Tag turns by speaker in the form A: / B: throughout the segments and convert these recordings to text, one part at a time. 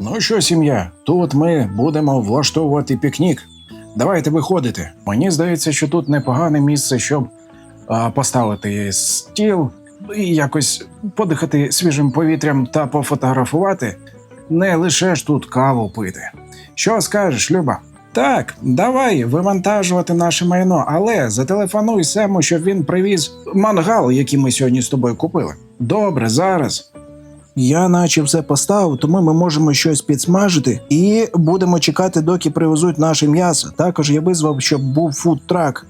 A: Ну що, сім'я, тут ми будемо влаштовувати пікнік. Давайте виходити. Мені здається, що тут непогане місце, щоб а, поставити стіл і якось подихати свіжим повітрям та пофотографувати. Не лише ж тут каву пити. Що скажеш, Люба? Так, давай вивантажувати наше майно, але зателефонуй Сему, щоб він привіз мангал, який ми сьогодні з тобою купили. Добре, зараз.
B: Я наче все поставив, тому ми можемо щось підсмажити і будемо чекати, доки привезуть наше м'ясо. Також я визвав, щоб був фудтрак.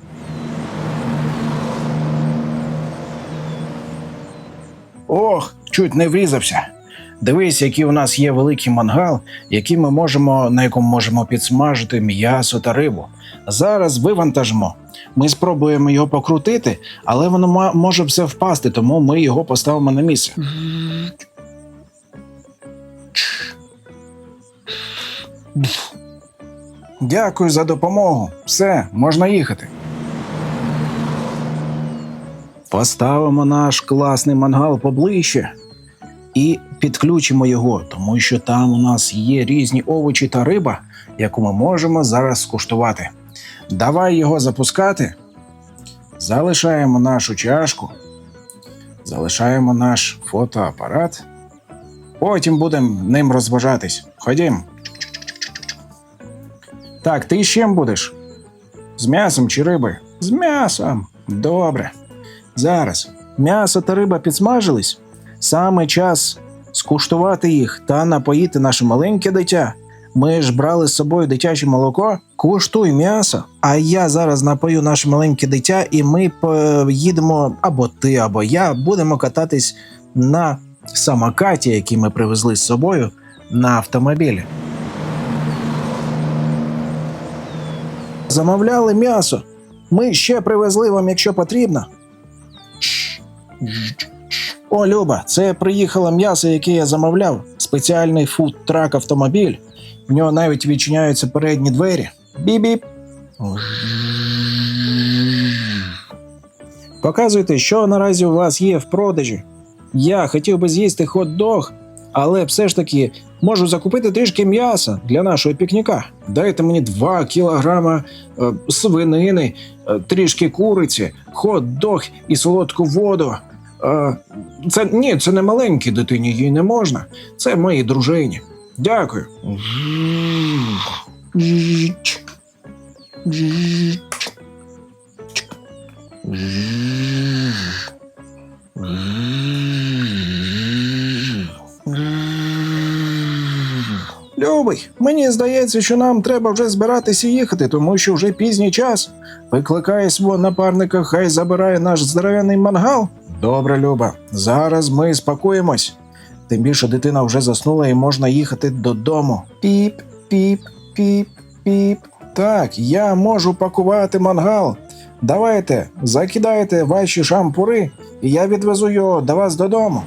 A: Ох, чуть не врізався. Дивись, який у нас є великий мангал, який ми можемо, на якому можемо підсмажити м'ясо та рибу. Зараз вивантажимо. Ми спробуємо його покрутити, але воно може все впасти, тому ми його поставимо на місце. Дякую за допомогу. Все, можна їхати. Поставимо наш класний мангал поближче і підключимо його, тому що там у нас є різні овочі та риба, яку ми можемо зараз скуштувати. Давай його запускати. Залишаємо нашу чашку, залишаємо наш фотоапарат. Потім будемо ним розважатись. Ходім. Так, ти з чим будеш? З м'ясом чи риби? З м'ясом. Добре. Зараз м'ясо та риба підсмажились. Саме час скуштувати їх та напоїти наше маленьке дитя. Ми ж брали з собою дитяче молоко. Куштуй м'ясо. А я зараз напою наше маленьке дитя, і ми поїдемо або ти, або я будемо кататись на самокаті, який ми привезли з собою на автомобілі. Замовляли м'ясо. Ми ще привезли вам, якщо потрібно. О, Люба, це приїхало м'ясо, яке я замовляв. Спеціальний фуд-трак автомобіль. В нього навіть відчиняються передні двері. Біп-біп. Показуйте, що наразі у вас є в продажі. Я хотів би з'їсти хот-дог, але все ж таки можу закупити трішки м'яса для нашого пікніка. Дайте мені 2 кілограма е, свинини, е, трішки куриці, хот-дог і солодку воду. Е, це ні, це не маленькій дитині, їй не можна. Це моїй дружині. Дякую. Любий, мені здається, що нам треба вже збиратися їхати, тому що вже пізній час. Викликає свого напарника, хай забирає наш здоров'яний мангал. Добре, Люба, зараз ми спакуємось. Тим більше дитина вже заснула і можна їхати додому. Піп, піп, піп, піп. Так, я можу пакувати мангал. Давайте, закидайте ваші шампури, і я відвезу його до вас додому.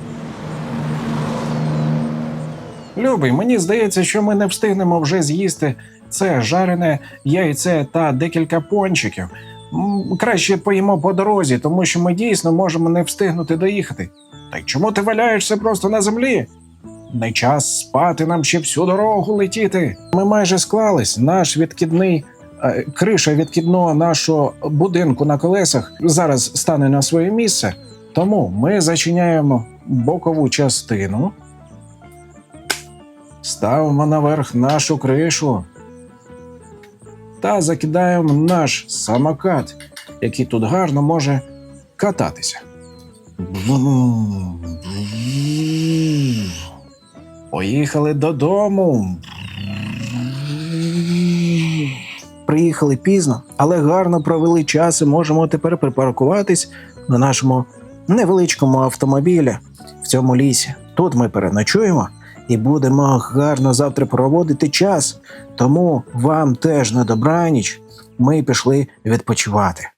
A: Любий, мені здається, що ми не встигнемо вже з'їсти це жарене яйце та декілька пончиків. Краще поїмо по дорозі, тому що ми дійсно можемо не встигнути доїхати. Та й чому ти валяєшся просто на землі? Не час спати нам ще всю дорогу летіти. Ми майже склались. Наш відкидний е, криша відкидного нашого будинку на колесах зараз стане на своє місце. Тому ми зачиняємо бокову частину. Ставимо наверх нашу кришу та закидаємо наш самокат, який тут гарно може кататися. Поїхали додому.
B: Приїхали пізно, але гарно провели час і можемо тепер припаркуватись на нашому невеличкому автомобілі в цьому лісі. Тут ми переночуємо і будемо гарно завтра проводити час. Тому вам теж на добраніч ми пішли відпочивати.